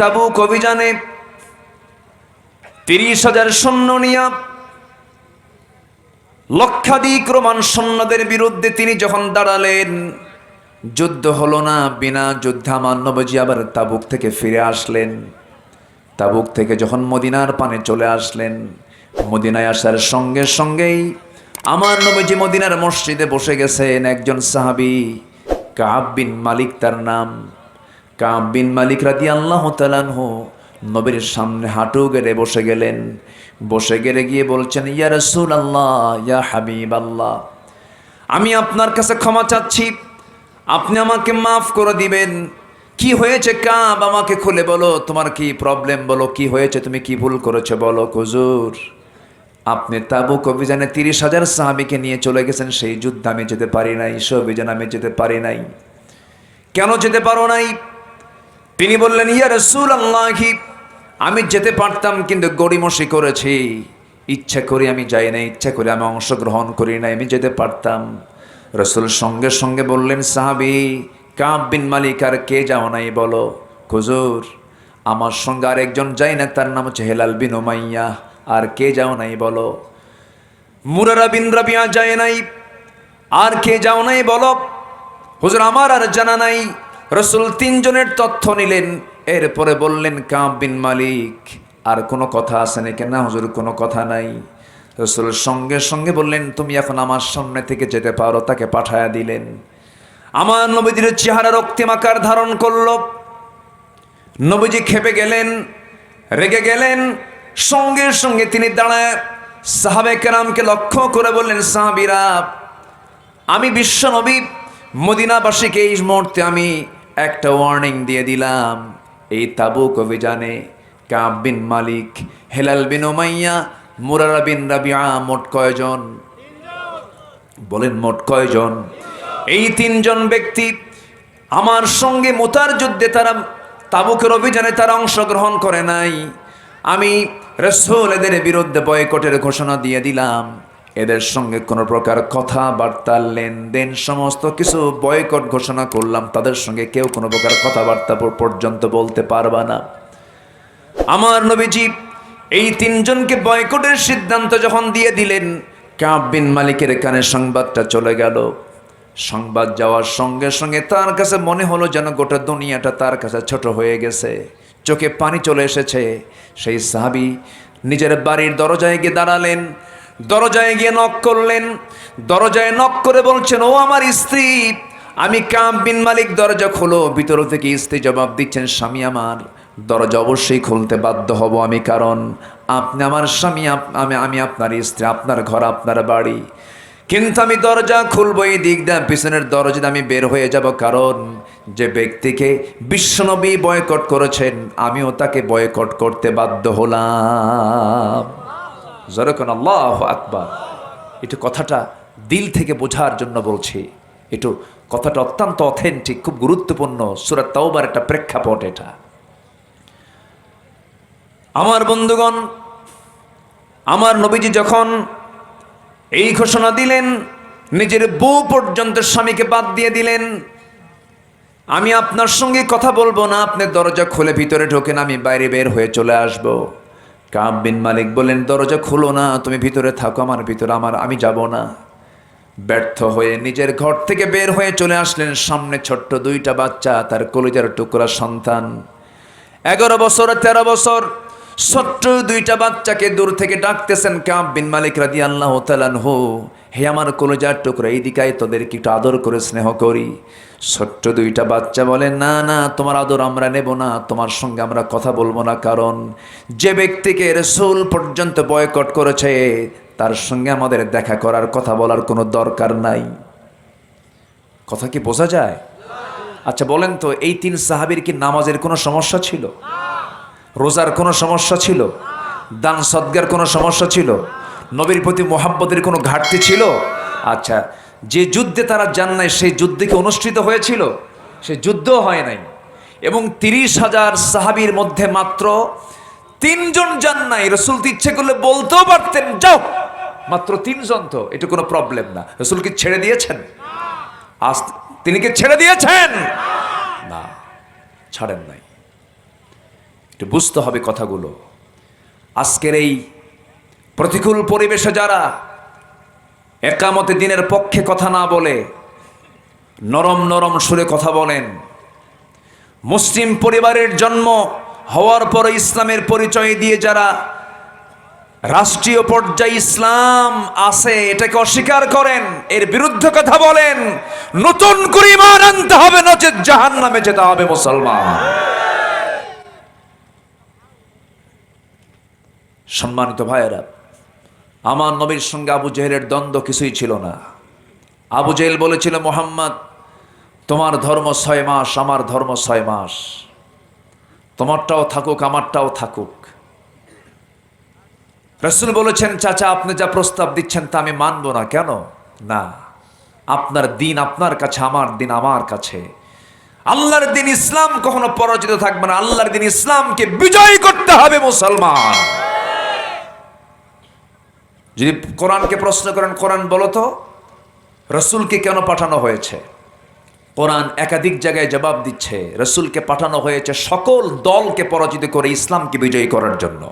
তাবুক অভিযানে তিরিশ হাজার সৈন্য নিয়া লক্ষাধিক রোমান সৈন্যদের বিরুদ্ধে তিনি যখন দাঁড়ালেন, যুদ্ধ হলো না, বিনা যুদ্ধে আমার আবার তাবুক থেকে ফিরে আসলেন। তাবুক থেকে যখন মদিনার পানে চলে আসলেন, মদিনায় আসার সঙ্গে সঙ্গেই আমার নবীজি মদিনার মসজিদে বসে গেছেন একজন সাহাবি, কাব বিন মালিক তার নাম। কাব বিন মালিক রাদি আল্লাহ তালানহ নবীর সামনে হাঁটু গেড়ে বসে গেলেন। বসে গেলে গিয়ে বলছেন, ইয়া রসুল আল্লাহ ইয়া হাবিব আল্লাহ আমি আপনার কাছে ক্ষমা চাচ্ছি। আপনি আমাকে মাফ করে দিবেন। কি হয়েছে কাব? আমাকে খুলে বলো। তোমার কি প্রবলেম বলো, কি হয়েছে? তুমি কি ভুল করেছ? বলো কুজুর আপনি তাবুক অভিযানে তিরিশ হাজার সাহাবিকে নিয়ে চলে গেছেন। সেই যুদ্ধে আমি যেতে পারি নাই, সে অভিযানে আমি যেতে পারি নাই। কেন যেতে পারো নাই? তিনি বললেন, ইয়া রসুল আল্লাহি আমি যেতে পারতাম কিন্তু গড়িমসি করেছি। ইচ্ছা করে আমি যাই না ইচ্ছা করে আমি অংশগ্রহণ করি নাই, আমি যেতে পারতাম। রসুল সঙ্গে সঙ্গে বললেন, সাহাবি, কাব বিন মালিক আর কে যাও নাই বলো? খুজুর আমার সঙ্গে আর একজন যাই না, তার নাম হচ্ছে হেলাল বিন ওমাইয়া আর কে যাও নাই বলো? মুরারা বিন রাবিয়া যায় নাই। আর কে যাও নাই বলো? হুজুর, আমার আর জানা নাই। রসুল তিনজনের তথ্য নিলেন, এরপরে বললেন, কাব বিন মালিক, আর কোনো কথা আছে নাকি? না হুজুর, কোনো কথা নাই। রসুল সঙ্গে সঙ্গে বললেন, তুমি এখন আমার সামনে থেকে যেতে পারো, তাকে পাঠায়া দিলেন। আমার নবীজির চেহারা রক্তিমাকার ধারণ করল। নবীজি খেপে গেলেন, রেগে গেলেন, সঙ্গে সঙ্গে তিনি দাঁড়ায় সাহাবে কেরামকে লক্ষ্য করে বললেন, সাহাবিরা, আমি বিশ্ব নবী, মদিনাবাসীকে এই মুহূর্তে আমি একটা ওয়ার্নিং দিয়ে দিলাম। এই তাবুক অভিযানে কাব বিন মালিক, হেলাল বিন ওমাইয়া মুরারা বিন রাবিয়া মোট কয়জন? বলেন মোট কয়জন? এই তিনজন ব্যক্তি আমার সঙ্গে মোতার যুদ্ধে তারা তাবুকের অভিযানে তারা অংশগ্রহণ করে নাই। আমি রসুল এদের বিরুদ্ধে বয়কটের ঘোষণা দিয়ে দিলাম। এদের সঙ্গে কোনো প্রকার কথাবার্তা, লেনদেন, সমস্ত কিছু বয়কট ঘোষণা করলাম। তাদের সঙ্গে কেউ কোনো প্রকার কথাবার্তা পর্যন্ত বলতে পারবা না। আমার নবীজি এই তিনজনকে বয়কটের সিদ্ধান্ত যখন দিয়ে দিলেন, কাব বিন মালিকের কানে সংবাদটা চলে গেল। সংবাদ যাওয়ার সঙ্গে সঙ্গে তার কাছে মনে হলো যেন গোটা দুনিয়াটা তার কাছে ছোট হয়ে গেছে। চোখে পানি চলে এসেছে। সেই সাহাবি নিজের বাড়ির দরজায় গিয়ে দাঁড়ালেন। দরজায় গিয়ে নক করলেন। দরজায় নক করে বলছেন, ও আমার স্ত্রী, আমি কাম বিন মালিক, দরজা খোলো। ভিতর থেকে স্ত্রী জবাব দিচ্ছেন, স্বামী আমার, দরজা অবশ্যই খুলতে বাধ্য হব আমি, কারণ আপনি আমার স্বামী আমি আমি আপনার স্ত্রী, আপনার ঘর, আপনার বাড়ি। কিন্তু আমি দরজা খুলবো এই দিক দিয়ে, পিছনের দরজা আমি বের হয়ে যাব, কারণ যে ব্যক্তিকে বিশ্বনবী বয়কট করেছেন, আমিও তাকে বয়কট করতে বাধ্য হলাম। যেরকম আল্লাহ আকবার। একটু কথাটা দিল থেকে বোঝার জন্য বলছি। একটু কথাটা অত্যন্ত অথেন্টিক খুব গুরুত্বপূর্ণ। সুরাত তাওবার একটা প্রেক্ষাপট এটা। আমার বন্ধুগণ, আমার নবীজি যখন এই ঘোষণা দিলেন, নিজের বউ পর্যন্ত স্বামীকে বাদ দিয়ে দিলেন, আমি আপনার সঙ্গে কথা বলব না, আপনি দরজা খুলে ভিতরে ঢোকেন, আমি বাইরে বের হয়ে চলে আসব। কাব বিন মালিক বললেন, দরজা খুলো না, তুমি ভিতরে থাকো, আমার ভিতরে, আমার, আমি যাব না। ব্যর্থ হয়ে নিজের ঘর থেকে বের হয়ে চলে আসলেন সামনে ছোট্ট দুইটা বাচ্চা, তার কলিজার টুকরা সন্তান। এগারো বছর, তেরো বছর, ছোট্ট দুইটা বাচ্চাকে দূর থেকে ডাকতেছেন কাব বিন মালিক রাদি আল্লাহ তালানহু হে আমার কলেজার টুকরা, এই দিকায় তোদেরকে একটু আদর করে স্নেহ করি। ছোট্ট দুইটা বাচ্চা বলে, না না, তোমার আদর আমরা নেব না, তোমার সঙ্গে আমরা কথা বলব না, কারণ যে ব্যক্তিকে রসুল পর্যন্ত বয়কট করেছে, তার সঙ্গে আমাদের দেখা করার কথা বলার কোনো দরকার নাই। কথা কি বোঝা যায়? আচ্ছা বলেন তো, এই তিন সাহাবীর কি নামাজের কোনো সমস্যা ছিল? রোজার কোনো সমস্যা ছিল? দান সদ্গার কোনো সমস্যা ছিল? নবীর প্রতি মোহাব্বতের কোনো ঘাটতি ছিল? আচ্ছা যে যুদ্ধে তারা যান নাই সেই যুদ্ধে কি অনুষ্ঠিত হয়েছিল? সে যুদ্ধ হয় নাই। এবং তিরিশ হাজার সাহাবীর মধ্যে মাত্র তিনজন যান নাই রসুল তো ইচ্ছে করলে বলতেও পারতেন, যাও। মাত্র তিনজন তো, এটা কোনো প্রবলেম না। রসুল কি ছেড়ে দিয়েছেন? আজ তিনি কি ছেড়ে দিয়েছেন? না, ছাড়েন নাই। একটু বুঝতে হবে কথাগুলো। আজকের এই প্রতিকূল পরিবেশে যারা একামতে দিনের পক্ষে কথা না বলে, নরম নরম সুরে কথা বলেন। মুসলিম পরিবারের জন্ম হওয়ার পরে ইসলামের পরিচয় দিয়ে যারা রাষ্ট্রীয় পর্যায়ে ইসলাম আছে, এটাকে অস্বীকার করেন, এর বিরুদ্ধে কথা বলেন। নতুন করে ইমান আনতে হবে নচেত জাহান নামে যেতে হবে মুসলমান। সম্মানিত ভাইয়েরা আমার নবীর সঙ্গে আবু জেহেলের দ্বন্দ্ব কিছুই ছিল না। আবু জেহেল বলেছিল, মোহাম্মদ, তোমার ধর্ম ছয় মাস, আমার ধর্ম ছয় মাস। তোমারটাও থাকুক, আমারটাও থাকুক। রসুল বলেছেন, চাচা, আপনি যা প্রস্তাব দিচ্ছেন তা আমি মানব না, কেন? না, আপনার দিন আপনার কাছে, আমার দিন আমার কাছে। আল্লাহর দিন ইসলাম কখনো পরাজিত থাকবে না। আল্লাহর দিন ইসলামকে বিজয় করতে হবে মুসলমান। যদি কোরআনকে প্রশ্ন করেন, কোরআন বলো তো, রসুলকে কেন পাঠানো হয়েছে? কোরআন একাধিক জায়গায় জবাব দিচ্ছে, রসুলকে পাঠানো হয়েছে সকল দলকে পরাজিত করে ইসলামকে বিজয়ী করার জন্য।